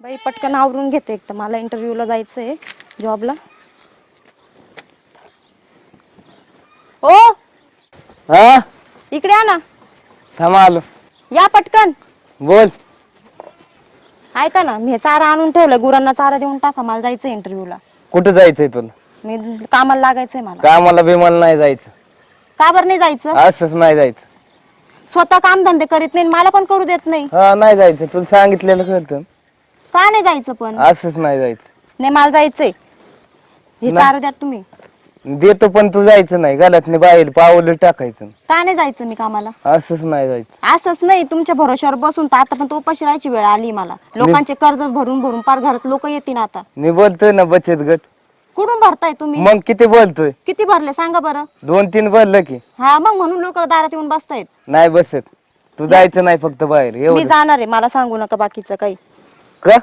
बाई पटकन आवरून घेते एक तर. मला इंटरव्ह्यूला जायचं आहे जॉबला ओ! हा? इकडे या ना. थांबा आलो. या पटकन. बोल. ऐका ना मी हे चारा आणून ठेवलं गुरांना चारा देऊन टाका. मला जायचं इंटरव्ह्यूला कुठं जायचंय तुला? मी कामाला लागायचंय मला. कामाला बिमाला नाही जायचं. का बरं नाही जायचं? असंच नाही जायचं. स्वतः काम धंदे करीत नाही मला पण करू देत नाही. हा नाही जायचं. तुला सांगितलेलं कळतं. का नाही जायचं पण? असंच नाही जायचं. नाही मला जायचंय. हे नाही. चारा द्या तुम्ही. देतो पण तू जायचं नाही. गलत नाही बाहेर पावलं टाकायचं. का नाही जायचं मी कामाला? असंच नाही जायचं. असंच नाही. तुमच्या भरोश्यावर बसून तर आता पण तो उपाशी राहायची वेळ आली मला. लोकांचे कर्ज भरून भरून पार घरात लोक येतील आता. मी बोलतोय ना बचत गट. कुठून भरताय तुम्ही? मग किती बोलतोय? किती भरले? सांगा बरं. दोन तीन भरलं की. हा मग म्हणून लोक दारात येऊन बसतायत. नाही बसत. तू जायचं नाही फक्त बाहेर. मी एवढं जाणार आहे. मला सांगू नका बाकीचं काही. का?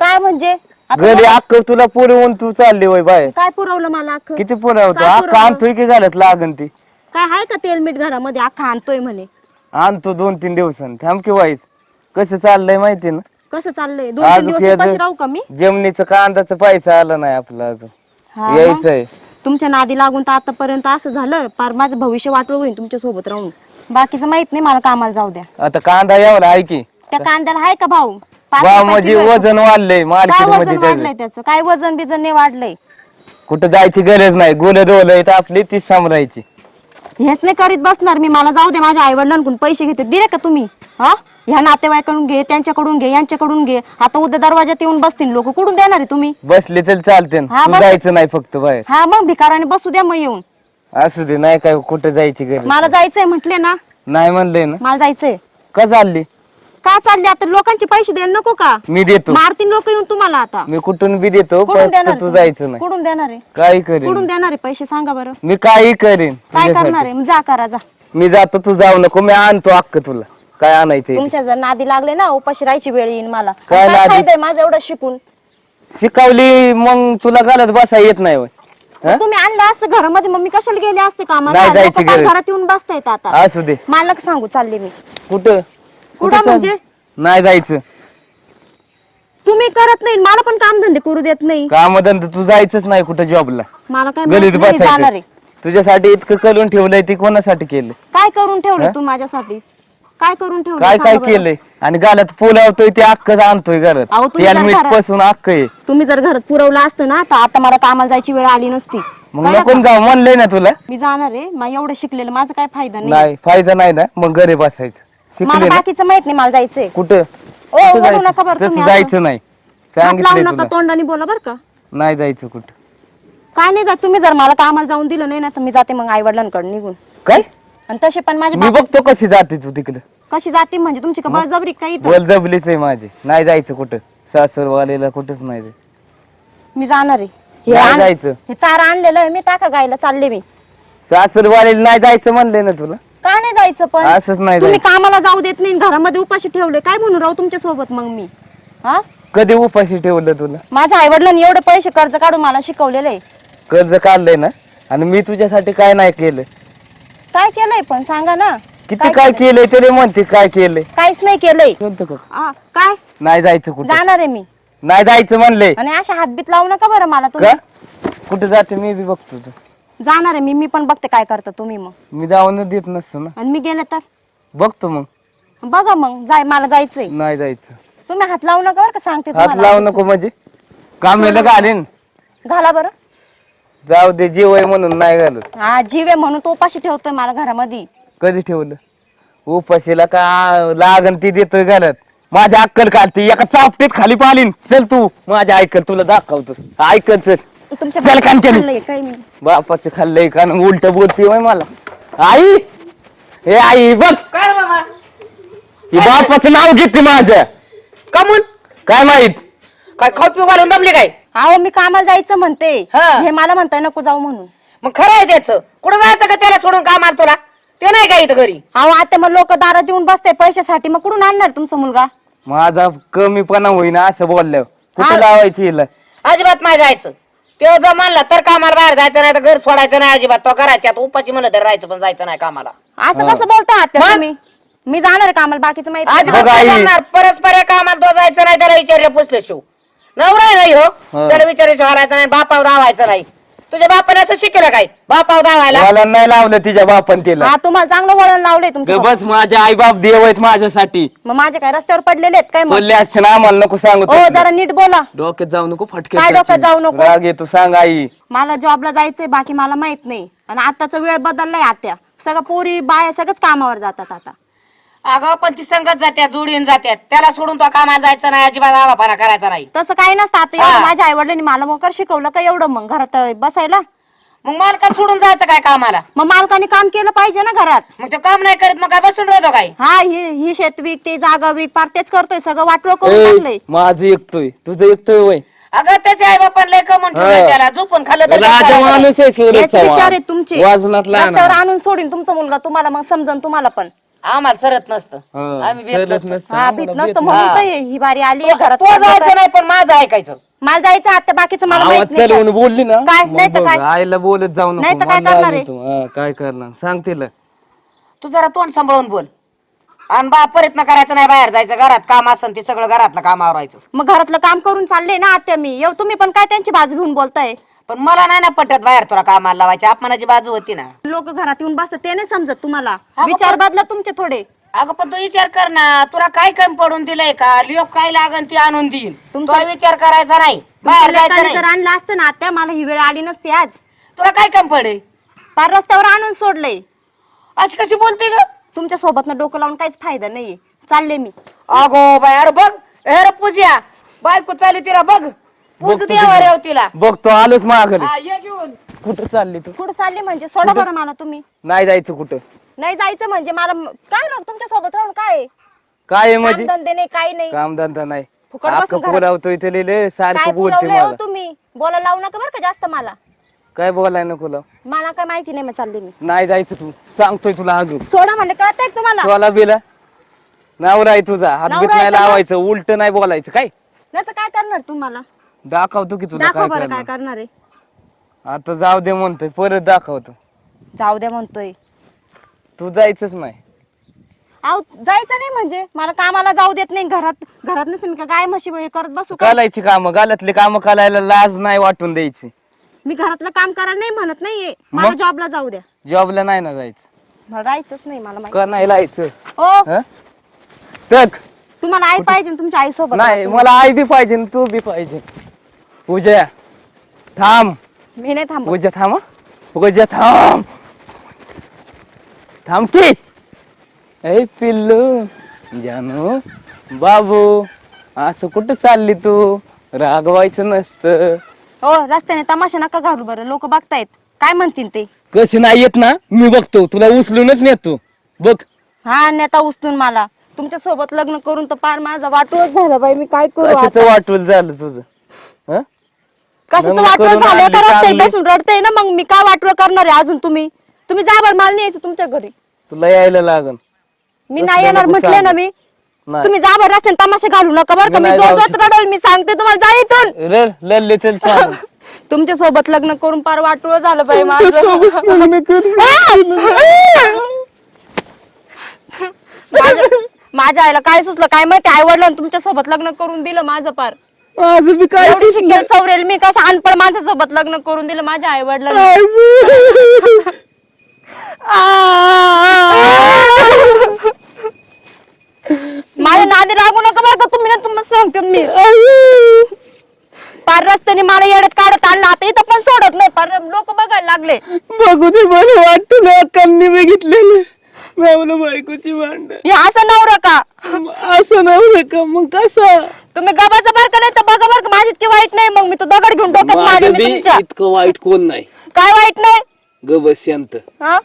काय म्हणजे? आता घरी मला- अक्क तुला पुरवून तू चालली वय बाहेर काय पुरवलं मला अख्खं? किती पुरवतो काय अक्क पुरवलं? आणतोय की घालत लागन ती? काय आहे का तेल मीठ घरामध्ये? अख्खा आणतोय म्हणे. आणतो दोन तीन दिवसांनी. थांब की वाईस कसं चाललंय माहिती ना? कसं चाललंय? दोन तीन दिवस उपाशी राहू का मी? जमिनीचं कांदाचं पैसा आला नाही आपला अजून? हा मग. यायचंय. तुमच्या नादी लागून तर आतापर्यंत असं झालं. पार माझं भविष्य वाटलं होईल तुमच्यासोबत राहून. बाकीचं माहीत नाही मला कामाला जाऊ द्या. आता कांदा यावला आहे की त्या कांद्याला आहे का भाऊ? पाच म्हणजे किलो आहे. वजन वाढलंय काय मार्केट वजनमध्ये वाढलंय त्याचं? काय वजन बिजन नाही वाढलंय? कुठं जायची गरज नाही. गुल डोल आपली ती सांभाळायची. हेच नाही करीत बसणार मी. मला जाऊ दे माझ्या आई वडिलांकडून पैसे घेते. दिले का तुम्ही? हा? ह्या नातेवाईकडून घे त्यांच्याकडून घे यांच्याकडून घे. आता उद्या दरवाजात येऊन बसतील लोक. कुठून देणार आहे तुम्ही? बसले तर चालते. हा, तू बस. जायचं नाही फक्त बाहेर. हा मग भिकाराने बसू द्या मग येऊन. असू दे नाही काय कुठं जायची गरज मला जायचंय म्हटले ना. नाही म्हणलंय ना. मला जायचंय. का चालली का चालले आता? लोकांचे पैसे द्यायला नको का? मी देतो. मारतील लोक येऊन तुम्हाला आता. मी कुठून बी देतो कुठून फक्त देणार? तू? जायचं नाही. कुठून देणार आहे? काही कुठून करेन देणार आहे? पैसे सांगा बरं. मी काही करेन काय तुझ्यासाठी. करणार आहे? मग जा करा जा. मी जातो तू जाऊ नको. मी आणतो अक्क तुला. काय आणायचंय ते. तुमच्या जर नादी लागले ना उपाशी राहायची वेळ येईन मला. काय काय नादी? फायदा आहे माझं एवढं शिकून? शिकवली मग तुला घालत बसा येत नाही होय. हं? तुम्ही आणलं असतं घरामध्ये मग मी कशाला गेले असते कामाला? नाही जायची लोकं पार गरज. घरात. येऊन बसतायत आता. असू दे. मालक सांगू चालले मी. कुठं? कुठं म्हणजे? नाही जायचं. तुम्ही करत नाही मला पण काम धंदे करू देत नाही. काम तू जायचंच नाही कुठं जॉबला मला काय गलीत माहीत नाही, जाणार बसायचं. आहे तुझ्यासाठी इतकं करून ठेवलंय ती कोणासाठी केलं? काय करून ठेवलं? तू माझ्यासाठी? काय करून ठेवलं काय काय सांगा बरं. केलंय? आणि गालात पुलावतोय ते अक्कच आणतोय घरात. अहो, तुम्ही जरा घरात- पासून अक्क आहे तुम्ही जर घरात पुरवलं असतं ना तर आता मला कामाला जायची वेळ आली नसती. मग कळलं नको का? जाऊ म्हणलंय ना तुला. मी जाणार आहे मग एवढं शिकलेलं माझा काय फायदा नाही. नाही फायदा नाही ना मग घरी बसायचं. मला शिकले ना? बाकीचं माहीत नाही मला जायचंय. कुठं? ओ कुठं बोलू नका जायचं? बरं तसं तुम्ही जायचं नाही. हात लावू सांगितलंय नका तुला. तोंडाने बोला बरं का. नाही जायचं कुठं. काय नाही जात तुम्ही जर मला कामाला जाऊन दिलं नाही ना तर मी जाते मग आई वडिलांकडे निघून. काय? आणि तसे पण माझे मी बघतो कशी जाते तू तिकडं. कशी जाते म्हणजे तुमची का बळजबरी काही बोल जबलीच आहे माझी. नाही जायचं कुठं. सासरवालेला कुठंच नाही जायचं. मी जाणार आहे. हे नाही आण- जायचं. हे चारा आणलेलं आहे मी टाका गायला चालले मी. सासरवालेला नाही जायचं म्हणलंय ना तुला? का नाही जायचं पण? असंच नाही तुम्ही जायचं. कामाला जाऊ देत नाही घरामध्ये उपाशी ठेवले काय म्हणून राहू तुमच्यासोबत मग मी? हा? कधी उपाशी ठेवलं तुला? माझ्या आई वडिलांनी एवढे पैसे कर्ज काढून मला शिकवलेलं. आहे कर्ज काढलंय ना? आणि मी तुझ्यासाठी काय नाही केलं? काय केलंय पण? सांगा ना. किती काय केलंय? तरी म्हणते काय केलंय. काहीच नाही केलंय. कोणतं का? आ, काय? नाही जायचं कुठं. जाणार आहे मी. नाही जायचं म्हणले. आणि अशा हातबीत लावू नका बरं मला का? तुम्ही. कुठं जाते मी बी बघतो तू. जाणार आहे. मी मी पण बघते काय करता तुम्ही मग. मी जाऊन देत नसतो ना. आणि मी गेले तर? बघतो मग. बघा मग. जाय मला जायचंय. नाही जायचं. तुम्ही हात लावू नका बरं का सांगते हात लावू नको म्हणजे. कामेला घालीन. घाला बरं. जाऊ दे जीव आहे म्हणून नाही घालत. हा जीव आहे म्हणून तो उपाशी ठेवतोय मला घरामध्ये. कधी ठेवलं? उपाशीला का लागन ती देतोय घरात? माझ्या अक्कल काढते. एका चापटीत खाली पालीन. चल तू. माझ्या ऐकल तुला दाखवतोस. ऐकल चल. तुमच्या. खाल्लंय, काही नाही. बापाचं खाल्लंय का उलट बोलते होय मला. आई! हे आई बघ. काय रे बाबा ही बापाचं नाव घेते माझं. कमून? काय माहीत? काय खाऊ पिऊ घालून दमली काय? अहो मी कामाला जायचं म्हणते. हा. हे मला म्हणताय नको जाऊ म्हणून. मग खरं आहे त्याचं. कुठं जायचं का त्याला सोडून काम आलं तुला? ते नाही काय इथं घरी? अहो आता मग लोक दारात येऊन बसते पैशासाठी. मग कुठून आणणार तुमचा मुलगा? माझा कमीपणा होईना असं बोलल्यावर. हा. कुठं लावायची हिला? अजिबात नाही जायचं. तो जर म्हणला तर कामाला बाहेर जायचं नाही तर घर सोडायचं नाही अजिबात तो करायच्या उपाशी म्हणलं तर राहायचं पण जायचं नाही कामाला असं हा. कसं बोलता आत्या? तुम्ही मी जाणार आहे कामाला बाकीचं माहिती. बघ आई. करणार परस्पर या कामाला तो जायचं नाही त्याला विचारलं पुसले शिव नवरा नाही हो हा. त्याला विचारायचं हारायचं नाही बापावर धावायचं नाही तुझ्या बापाने असं शिकलं काय? बापावर धावायला मला नाही लावलं तिच्या बापन तिला. हा तुम्हाला चांगलं वळण लावलंय तुमच्या ग बस माझे आई बाप देव आहेत माझ्यासाठी. मग माझे काय रस्त्यावर पडलेले आहेत काय मग? बोलले असते ना आम्हाला नको सांगू तसलं. जरा नीट बोला. डोक्यात जाऊ नको फटके काय डोक्यात जाऊ नको? राग येतो सांग आई. मला जॉबला जायचंय बाकी मला माहीत नाही. आणि आताचा वेळ बदललाय आत्या. सगळं पोरी बाया सगळंच कामावर जातात आता. अगं पण ती संगत जात्यात जोडीन जात्यात. त्याला सोडून तो कामाला जायचं नाही अजिबात आवापाना करायचा नाही. तसं काही नसतं आता हा. एवढं माझ्या आई वडिलांनी मला मोकर शिकवलं का एवढं मग घरात बसायला? मग मालकात सोडून जायचं काय कामाला? मग मालकाने काम केलं पाहिजे ना घरात. मग तो काम नाही करत मग काय बसून राहतो काय? हा ही ही शेत विक ते जागा विक पार तेच करतोय सगळं वाटवं करून ए, माझं एकतोय तुझं एकतोय वय. अगं त्याच्या आई बापान लय कमून ठेवलं हा. त्याला झोपून खाल्लं तर राजा करायचं नाही. माणूस आहे सूरज हेच विचार तुमचे. रस्त्यावर. आणून सोडीन तुमचा मुलगा तुम्हाला मग समजन तुम्हाला पण. आम्हाला सरत नसतं. हा, आम्ही भेट सरस नसतो. नसतं, हा आम्हाला भीत नसतं म्हणून हा. तर ही बारी आली आहे घरात तो जायचं नाही पण माझं ऐकायचं. मला जायचं आता बाकीचं मला आवाज माहीत नाही चलवून बोलली ना? काय? मग नाही तर बघ, काय? आईला बोलत जाऊ नको नाही तर काय मला करणार आहे? हा, काय करणार? सांग तिला. तू जरा तोंड सांभाळून बोल. आणि बा प्रयत्न करायचा नाही बाहेर जायचं घरात काम असन ते सगळं घरातलं काम आवरायचं मग घरातलं काम करून चालले ना आत्या मी. एव- तुम्ही पण काय त्यांची बाजू घेऊन बोलताय? पण मला नाही ना पटत बाहेर तुला कामाला लावायची. अपमानाची बाजू होती ना. लोक घरात येऊन बसतात ते नाही समजत तुम्हाला. हा, मग विचार बदला तुमचे थोडे. अगं पण तू विचार कर ना. तुला काय कमी पडून दिलंय का? लिओ काय लागन ती आणून देईन. तुमचा- तुला विचार करायचा नाही. तुमच्या बाहेर जायचं लेकाने नाही. जर आणलं असतं ना आत्या मला ही वेळ आली नसती आज. तुला काय कमी पडे? पार रस्त्यावर आणून सोडलंय. अशी कशी बोलते ग? तुमच्यासोबत डोकं लावून काहीच फायदा नाहीये. चालले मी. अगो बाय अरे बघ. अरे पूजा. बायको चालली तिला बघ. पूज तिला. बघतो आलोच हा, ये घेऊन. कुठं चालली तू? कुठं चालले म्हणजे? सोडा बरं मला तुम्ही. नाही जायचं कुठं. नाही जायचं म्हणजे मला म- काय राव तुमच्यासोबत राहून काय? काय आहे म्हणजे? धंदे नाही काही नाही. कामधंदा नाही. फुकट अख्खं बसून घरात. बोलावतोय ते लिहिले काय सारखं बोलते पुरवलंय हो मला. तुम्ही? बोला लावू नका बरं का जास्त मला. काय बोलाय नको लाव. मला काय माहिती नाही मग चालले मी. नाही जायचं तू. सांगतोय तुला अजून. सोडा म्हणजे कळतंय का तुम्हाला? तुला बिला. नवरा आहे तुझा. हात नवरा बीत आहे नाही? लावायचं उलट नाही बोलायचं. काय? नाही तर काय करणार तुम्हाला? दाखवतो की तुला दाखवा काय बरं काय करणार करणार आहे. आता जाऊ दे म्हणतोय परत दाखवतो जाऊ द्या म्हणतोय. तू जायचंच नाही. अहो जायचं नाही म्हणजे. मला कामाला जाऊ देत नाही घरात घरात नसतं मी का? गाय म्हशी वगैरे करत बसू का? कालायची कामं गालातली कामं करायला लाज नाही वाटून द्यायची. मी घरातलं काम करायला नाही म्हणत नाहीये. मला मग? जॉबला जाऊ द्या. जॉबला नाही ना जायचं. मला राहायचंच नाही मला माहिती. का नाही लायचं हो. हं? टक तुम्हाला आई पाहिजे ना तुमच्या आई सोबत नाही मला आई बी पाहिजे तू बी पाहिजे. पूजा थांब. मी नाही थांबत. पूजा थांब हं. पूजा थांब. थांब की. ऐ पिल्लू जानू बाबू असं कुठं चालली तू? रागवायचं नसतं. हो रस्त्याने तमाशा नका घालू बरं. लोक बघतायत. काय म्हणतील ते? कशी नाही येत ना? मी बघतो. तुला उचलूनच नेतो. बघ. हा नेता उचलून मला. तुमच्यासोबत लग्न करून तर पार माझा वाटोळच झालं बाई. मी काय करू आता? वाटूल झालं तुझं? हं? कशाचं करून झालं का चांगली. बसून रडतंय ना मग मी काय वाटोळ करणार आहे अजून तुम्ही? तुम्ही जा बरं मला नाही यायचं तुमच्या घरी. तुला यायला लागन. मी नाही येणार म्हटले ना. मी. नाही. तुम्ही जा बरं रस्त्याने तमाशा घालू नका बरं का? मी मी नाही जोर जाऊ जोरात रडल मी सांगते तुम्हाला जा इथून. रड. तुमच्यासोबत लग्न करून पार वाटोळ झालं बाई माझं. माझ्या- माझ्या आईला काय सुचलं काय माहिती? आई वडिलांनी तुमच्यासोबत लग्न करून दिलं माझं पार. माझं बी काय एवढी शिकेल सवरेल. मी कशा अनपड माणसासोबत लग्न करून दिलं? माझ्या आई वडिलांनी माझ्या नादी लागू नका बरं का तुम्ही ना तुम्हाला सांगते मी. पार रस्त्याने मला येडत काढत आणलं. आता इथं पण सोडत नाही. पार लोक बघायला लागले. बघू दे बरं वाटत लोकांनी बघितलेलं नवलं बायकोची भांड हे असं नवरा का? असं नव्हतं का? मग कसं? तुम्ही गबाचं बरं का नाही तर बघा बरं का माझी इतकी वाईट नाही मग मी तो दगड घेऊन डोक्यात मारेन माझं मी बी तुमच्या. इतकं वाईट कोण नाही. काय वाईट नाही? ग बस हा?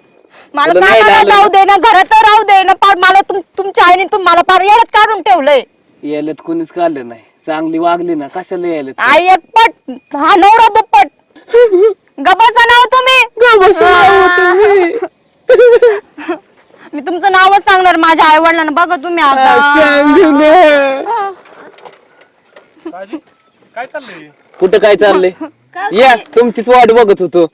मला तुला नाही कामाला लागलं जाऊ दे ना घरात राहू दे ना पार मला तुम- तुमच्या आईने तुम मला पार येडत काढून ठेवलंय. यायला कोणीच काढलं नाही. चांगली वागली ना कशाला यायला आई एक पट. हा नवरा दुप्पट. गबाचं नाव तुम्ही हा. मी तुमचं नावच सांगणार माझ्या आई वडिलांना बघा तुम्ही आता. काय चाललंय? कुठं काय चाललंय? या तुमचीच वाट बघत होतो.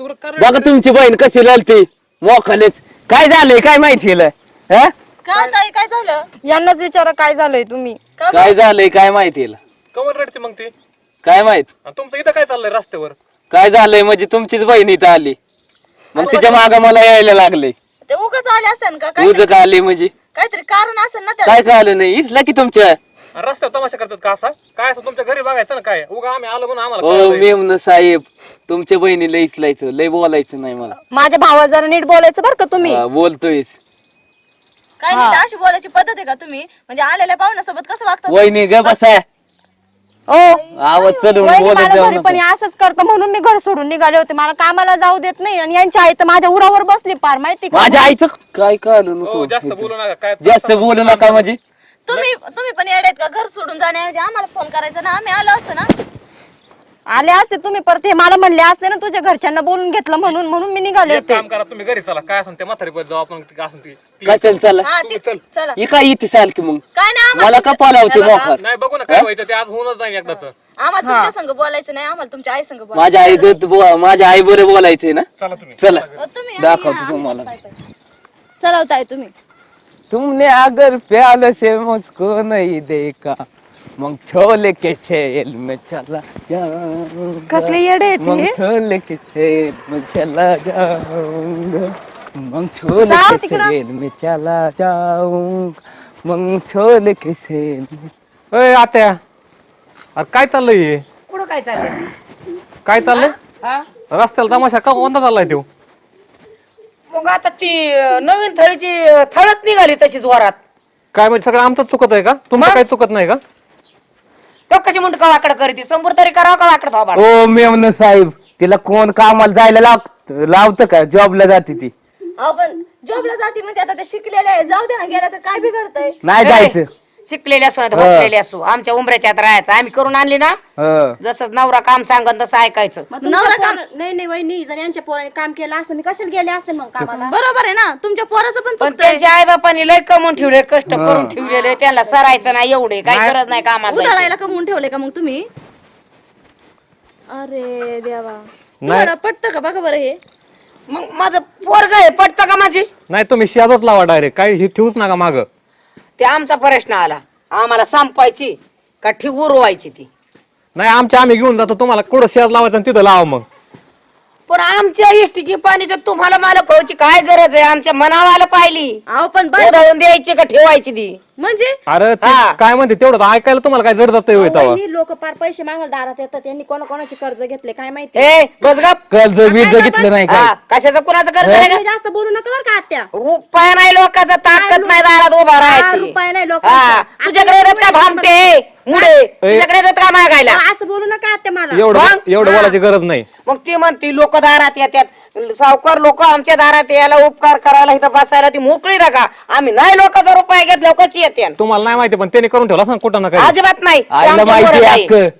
बघा तुमची बहीण कशी लढती मोखालेच. काय झालंय काय माहिती हिला? हा? का ताई काय झालं? यांनाच विचारा काय झालंय तुम्ही. काय झालंय काय माहिती? कवर रडते मग ती? काय माहीत? आणि तुमचं इथं काय चाललंय रस्त्यावर? काय झालंय म्हणजे तुमचीच बहीण इथं आली. मग तिच्या माग मला यायला लागले ते उगाच आले असतात का? तुझं का आली म्हणजे. काहीतरी कारण असेल ना काय कळलं नाही? इसला की तुमच्या? आणि रस्त्यावर तमाशा करतात का असा? काय असं तुमच्या घरी बघायचं ना काय? उगा आम्ही आलो म्हणून आम्हाला हो कळलंय. मेमन साहेब तुमच्या बहिणीला इचलायचं लय बोलायचं नाही मला. माझ्या भावाला जरा नीट बोलायचं बरं का तुम्ही. हा, बोलतोय काय नाही अशी बोलायची पद्धत आहे का तुम्ही? म्हणजे आलेल्या पाहुण्यासोबत कसं वागतात? वहिनी ग बसा. आवाज चढवून बोलत जाऊ पण असंच करतं म्हणून मी घर सोडून निघाले होते. मला कामाला जाऊ देत नाही आणि यांची आई तर माझ्या उरावर बसली पार माहिती का? माझ्या आईचं काय कळलं हो नको जास्त बोलू नका काय जास्त बोलू नका म्हणजे. तुम्ही तुम्ही पण येडेत का? घर सोडून जाण्याऐवजी आम्हाला फोन करायचा ना. आम्ही आलो असतो ना. आले असते तुम्ही परत हे मला म्हणले असते ना तुझ्या घरच्यांना बोलून घेतलं म्हणून म्हणून मी निघाले एक होते. काम करा तुम्ही घरी चला. काय असं ते म्हातारी जाऊ आपण काय असं ती. काय चल चला. हा ती चल. चला ही काय इथे चाल की मग? काय नाही आम्हाला मला का पालावते हे बघा, मोकार? नाही बघू ना काय व्हायचं ते आज होऊनच जाईल एकदाच. आम्हाला तुमच्या संग बोलायचं नाही आम्हाला तुमच्या आई संग बोलायचं माझ्या आई बो- माझ्या आई बरं बोलायचंय ना? चला तुम्ही. चला. हो, तुम्ही दाखवतो तुम्हाला. चला ताई तुम्ही. तुमने अगर प्याल से मुझको नहीं देखा। मग छोले के खेल में चला जाऊंगा। कसले येडे आहेत मग हे? छोले के खेल में चला जाऊंगा। मग छोले जाओ के तिकडं. खेल में चला जाऊंगा। मग छोले के खेल में अय आत्या. अरे काय चाललंय हे? कुठं काय चाललंय? काय चाललंय? हा? रस्त्याला तमाशा का कोणता चाललाय तो? मग आता ती अं, नवीन थळीची अं, थळच निघाली तशीच वरात. काय म्हणजे सगळं आमचं चुकत आहे का? तुमचं मग? काही चुकत नाही का? तो कशी म्हणतो का वाकड करते? समोर तरी करावं का वाकड ओ मेमन साहेब तिला कोण कामाला जायला लाव लावतं का? जॉबला जाते ती. अहो पण जॉबला जाते म्हणजे आता ते शिकलेले आहे. जाऊ दे ना गेला तर काय बिघडतंय? नाही जायचं. शिकलेली असो नाही हा. भटलेली असो. आमच्या उमऱ्याच्या राहायचं. आम्ही करून आणली ना हं. जसं नवरा काम सांगन तसं ऐकायचं. नवरा काम नाही नाही वहिनी जर यांच्या पोराने काम केलं असतं मी कशाला गेले असते मग कामाला? बरोबर आहे ना. तुमच्या पोराचं पण पण चुकतंय. त्यांच्या आई बापांनी लय कमवून ठेवले कष्ट करून ठेवलेले. त्यांना सरायचं नाही एवढे काही गरज नाही कामाला जायची. उधळायला कमवून ठेवले का मग तुम्ही? अरे देवा. तुम्हाला पटतं का बघा बरं हे? मग माझं पोरग आहे पटतं का माझी? नाही तुम्ही शेजाच लावा डायरेक्ट. काय हे ठेवूच नका माग. ते आमचा प्रश्न आला. आम्हाला संपायची का ठी उरवायची ती? नाही आमच्या आम्ही घेऊन जातो. तुम्हाला कुठं शेज लावायचं आणि तिथं लावा मग. पण आमच्या इष्टी की पाणीच्या तुम्हाला मला कळची काय गरज आहे? आमच्या मनावाला पाहिली. अहो पण उधळून द्यायची का ठेवायची ती? म्हणजे? अरे ते हा. काय म्हणते तेवढं तर ऐकायला तुम्हाला काय जड जात तेव्हा. लोक पार पैसे मागायला दारात येतात त्यांनी कोणा कोणाचे कर्ज घेतले काय माहिती? ए बस गप. कर्ज बीज घेतलं नाही हा, काय कशाचं कुणाचं कर्ज का तुम्ही जास्त बोलू नका बरं का आत्या. रुपया नाही लोकांचा ताकद नाही दारात उभा हा, राहायची. रुपया नाही हा लोकांचा. तुझ्याकडे येतात का भामटे मुडे तुझ्याकडे येतात का मागायला. असं बोलू नका आत्या मला. एवढं मग? एवढं बोलायची गरज नाही. मग ती म्हणती लोक दारात येतात. सावकार लोक आमच्या दारात यायला उपकार करायला इथं बसायला ती मोकळी नका. आम्ही नाही लोकांचा रुपया घेतल्या कशी येते तुम्हाला नाही माहिती पण त्याने करून ठेवला सांग कुठं ना अजिबात नाही. ते आईला आमच्या माहिती पोरं आहे आहे. अक्क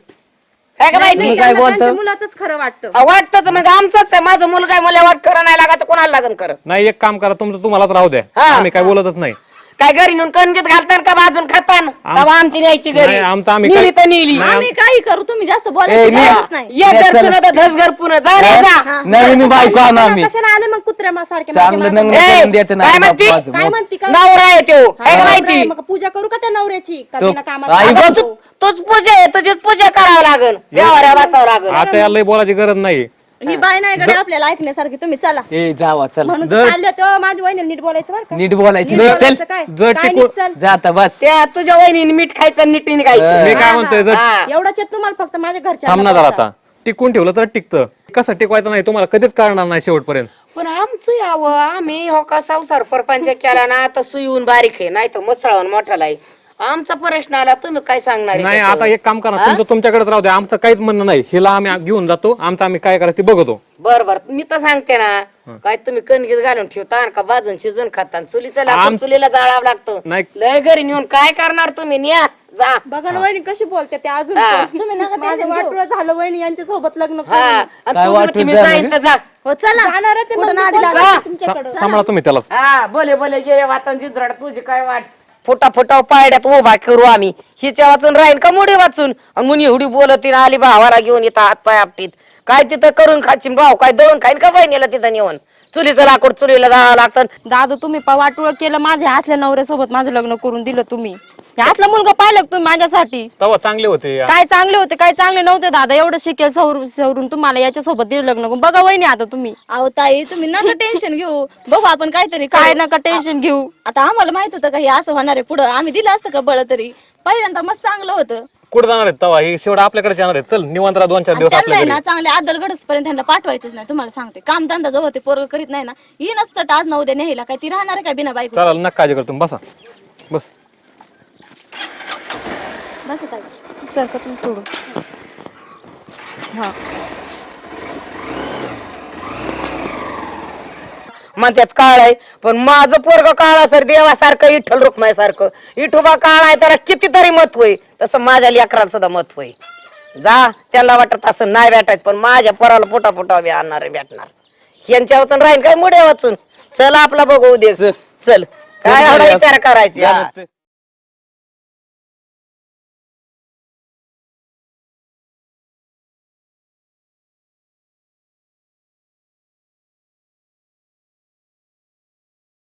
काय का माहिती तुम्ही काय बोलता? त्यांच्या मुलाचंच खरं वाटतं. वाटतच मग आमचंच आहे. माझं मुलगा आहे, मला वाट करा नाही लागायचं कोणाला लागन कर नाही एक काम करा तुमचं तुम्हालाच राहू द्या. हा. आम्ही काय बोलतच नाही. काय घरी नेऊन कणगीत घालतान का भाजून खातान? तेव्हा आमची न्यायची घरी. नाही, आमचं आम्ही नेली काय- तर नेली. नाही, आम्ही काही करू तुम्ही जास्त ए, बोलायचं मी- गरजच नाही. ये नाही, दर्शन चला. धस घर पुन्हा जा रे जा नवीन बायको आणू आम्ही. कशाला आले मग कुत्र्या मा- सारखे चांगलं माझ्या नग्न मागं? ए, करून देत काय म्हणती? म्हणती का? नवरा आहे तो. काय का नवरा माहिती मग पूजा करू का त्या नवऱ्याची? का तो- बिना कामाचं? आई अगं, बघ. तू- तूच पूजा आहे तुझीच पूजा करावं लागल देवाऱ्या बसावं लागल आता याला लई बोलायची गरज नाही. ही बाय नाही कडे आपल्याला ऐकण्यासारखी. तुम्ही चला. ए जावा चला. म्हणून तर चालले होते, "ओ, माझी वहिनी नीट बोलायचं बरं का. नीट बोलायची. नीट चल बोलायचं काय? जर काय टिकून- नीट चाल. जाता बस. त्या तुझ्या वहिनीने मीठ खायचं नीट खायचं मी काय म्हणतोय जर हा. एवढंच आहे तुम्हाला फक्त माझ्या घरच्या थांब ना जरा आता. टिकून ठेवलं तर टिकतं. कसं टिकवायचं नाही तुम्हाला कधीच कळणार नाही शेवटपर्यंत. पण आमचं यावं. आम्ही हो का संसार परपंच केला ना तर सुईहून बारीक आहे नाही तर मुसळावून मोठाला आहे. आमचा प्रश्न आला तुम्ही काय सांगणार आहे नाही त्याच्यावर? आता एक काम करा तुमचं तुमच्याकडेच राहू द्या. आमचं काहीच म्हणणं नाही. हिला आम्ही घेऊन जातो. आमचं आम्ही काय करायचं ते बघतो. बर बर. मी तर सांगते ना. काय तुम्ही कणगीत घालून ठेवता आणि का भाजून शिजून खाता चुलीचं लाकूड आम- चुलीला जाळावं लागतं. नाही. लय घरी नेऊन काय करणार तुम्ही? न्या जा. बघा ना वहिनी कशी बोलते ते अजून हा. पण. तुम्ही नका माझं वाटलं झालं वहिनी यांच्या सोबत लग्न हा. करून. आणि काय तू वाटून जाईन? तर जा हो चला. जाणार आहे ते मग नादी? तुमच्याकडं. सांभाळा तुम्ही त्याला हा बोले बोले गेले वातन जिजराड तुझी काय वाट? फुटा फुटा पायड्यात उभा करू आम्ही. हिच्या वाचून राहीन का मुडी वाचून? आणि मुनी एवढी बोलत आली भावाला घेऊन येतात हात पाय आपटीत. काय तिथं करून खाची भाव काय दळून खाईन का बहिणीला तिथं नेऊन? चुलीचं लाकूड चुलीला जावं लागतं. दादा तुम्ही पा- वाटोळं केलं माझ्या असल्या नवऱ्यासोबत माझं लग्न करून दिलं तुम्ही. यातला मुलगा पाहिलं का तुम्ही माझ्यासाठी? तेव्हा चांगले होते काय चांगले होते काय चांगले नव्हते दादा? एवढं शिकेल सवरून सवरून तुम्हाला याच्यासोबत दिलं लग्न करून. बघा वहिनी आता तुम्ही. अहो ताई तुम्ही नका टेन्शन घेऊ. बघू आपण काहीतरी काय करू. नका टेन्शन घेऊ. आता आम्हाला माहीत होतं का हे असं होणार आहे पुढं. आम्ही दिलं असतं का बळ तरी? पहिल्यांदा मस्त चांगलं होतं. कुठं जाणार आहेत तेव्हा? हे शेवट आपल्याकडे जाणार आहे चल निवांत राहा दोन चार आणि दिवस त्यांना आहे आपल्याकडे ना चांगले आदल गडस पर्यंत त्यांना पाठवायचंच नाही. तुम्हाला सांगते. काम धंदा जो होते पोरग करीत नाही ना येईन असतं आज नऊ दे न्यायला. काय ती राहणार आहे का बिना बाईक चला नका काळजी करतो बसा. बस. बस सारखं तुम्ही थोडं हा. म्हणतात काळ आहे पण माझं पोरग काळा तर देवासारखं विठ्ठल रुक्माई सारखं विठोबा काळ आहे त्याला कितीतरी मत होय तसं माझ्या लेकराला सुद्धा मत होय. जा त्यांना वाटत असं नाही भेटायचं पण माझ्या पोराला पोटा पोटा आणणार आहे, भेटणार. यांच्या वाचून राहीन काय मुडे वाचून? चल आपला बघू दे चल. काय विचार करायचे.